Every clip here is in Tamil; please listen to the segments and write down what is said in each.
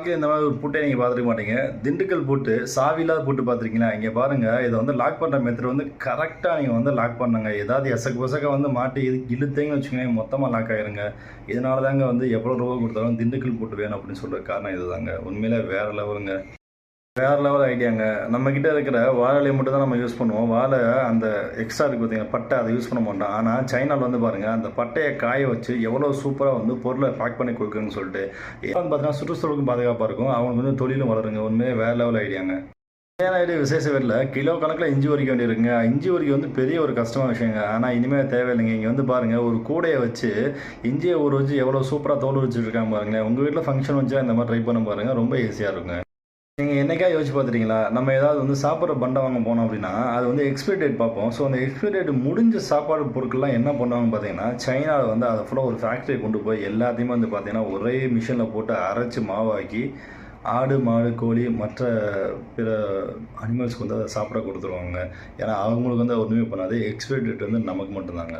வாழ்க்கையில் இந்த மாதிரி ஒரு பூட்டை நீங்கள் பார்த்துருக்க மாட்டீங்க. திண்டுக்கல் போட்டு சாவியில்லாத போட்டு பார்த்துருக்கீங்களா? இங்கே பாருங்கள் இதை வந்து லாக் பண்ணுற மெத்தட் வந்து கரெக்டாக நீங்கள் வந்து லாக் பண்ணுங்க. ஏதாவது எசக்கு பொசக்க வந்து மாட்டி இது இழுத்தீங்கன்னு வச்சுக்கோங்க மொத்தமாக லாக் ஆகிருங்க இதனால தாங்க வந்து எவ்வளோ ரூபா கொடுத்தாலும் திண்டுக்கல் போட்டு வேணும் அப்படின்னு சொல்கிற காரணம் இதுதாங்க. உண்மையிலே வேறு லெவலுங்க. வேறு லெவல் ஐடியாங்க நம்மக்கிட்ட இருக்கிற வாழை மட்டும் தான் நம்ம யூஸ் பண்ணுவோம். வாழை அந்த எக்ஸ்ட்ரா இருக்குது பார்த்தீங்கன்னா பட்டை அதை யூஸ் பண்ண மாட்டோம். ஆனால் சைனாவில் வந்து பாருங்கள் அந்த பட்டையை காய வச்சு எவ்வளோ சூப்பராக வந்து பொருளை பேக் பண்ணி கொடுக்குன்னு சொல்லிட்டு வந்து பார்த்தீங்கன்னா சுற்றுச்சூழலுக்கும் பாதுகாப்பாக இருக்கும். அவங்களுக்கு வந்து தொழிலும் வளருங்க. ஒன்றுமே வேறு லெவல் ஐடியாங்க ஐடி விசேஷ வீட்டில் கிலோ கணக்கில் இஞ்சி உரிக்க வேண்டியிருக்குங்க. இஞ்சி உரிக்க வந்து பெரிய ஒரு கஷ்டமான விஷயங்க. ஆனால் இனிமேல் தேவையில்லைங்க. இங்கே வந்து பாருங்கள் ஒரு கூடையை வச்சு இஞ்சியை ஊற வச்சு எவ்வளோ சூப்பராக தோல் வச்சுட்டு இருக்காங்க பாருங்களேன். உங்கள் வீட்டில் ஃபங்க்ஷன் வச்சா இந்த மாதிரி ட்ரை பண்ண பாருங்கள் ரொம்ப ஈஸியாக இருக்குங்க. நீங்கள் என்னைக்கா யோசிச்சு பார்த்துட்டீங்களா? நம்ம ஏதாவது வந்து சாப்பிட்ற பண்டை வாங்க போனோம் அப்படின்னா அது வந்து எக்ஸ்பைரி டேட் பார்ப்போம். ஸோ அந்த எக்ஸ்பைரி டேட் முடிஞ்ச சாப்பாடு பொருட்கள்லாம் என்ன பண்ணுவாங்க பார்த்தீங்கன்னா சைனாவில் வந்து அதை ஃபுல்லாக ஒரு ஃபேக்ட்ரி கொண்டு போய் எல்லாத்தையுமே வந்து பார்த்தீங்கன்னா ஒரே மிஷினில் போட்டு அரைச்சி மாவாக்கி ஆடு மாடு கோழி மற்ற பிற அனிமல்ஸ்க்கு வந்து அதை சாப்பிட கொடுத்துருவாங்க. ஏன்னா அவங்களுக்கு வந்து ஒன்றுமே பண்ணாது. எக்ஸ்பைரி டேட் வந்து நமக்கு மட்டும்தாங்க.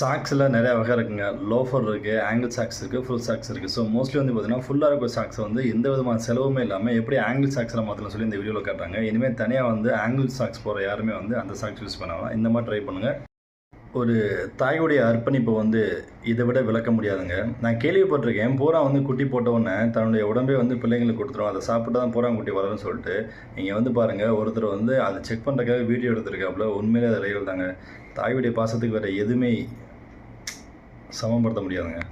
சாக்ஸில் நிறைய வகை இருக்குங்க. லோஃபர் இருக்குது ஆங்கிள் சாக்ஸ் இருக்குது ஃபுல் சாக்ஸ் இருக்குது ஸோ மோஸ்ட்லி வந்து பார்த்தீங்கன்னா ஃபுல்லாக இருக்கிற சாக்ஸ் வந்து எந்த விதமான செலவுமே இல்லாமல் எப்படி ஆங்கிள் சாக்ஸில் மாற்றலாம் சொல்லி இந்த வீடியோவில் காட்டுறாங்க. இனிமேல் தனியாக வந்து ஆங்கிள் சாக்ஸ் போகிற யாருமே வந்து அந்த சாக்ஸ் யூஸ் பண்ணாமல் இந்த மாதிரி ட்ரை பண்ணுங்கள் ஒரு தாயுடைய அர்ப்பணிப்பை வந்து இதை விட விளக்க முடியாதுங்க. நான் கேள்விப்பட்டிருக்கேன். பூரா வந்து குட்டி போட்ட உடனே தன்னுடைய உடம்பே வந்து பிள்ளைங்களுக்கு கொடுத்துரும். அதை சாப்பிட்டு தான் பூரா குட்டி வரும்னு சொல்லிட்டு நீங்கள் வந்து பாருங்கள் ஒருத்தர் வந்து அதை செக் பண்ணுறதுக்காக வீடியோ எடுத்திருக்காப்புல. உண்மையிலே அது ரியல் தாங்க தாயுடைய பாசத்துக்கு வேறு எதுவுமே சமப்படுத்த முடியாதுங்க.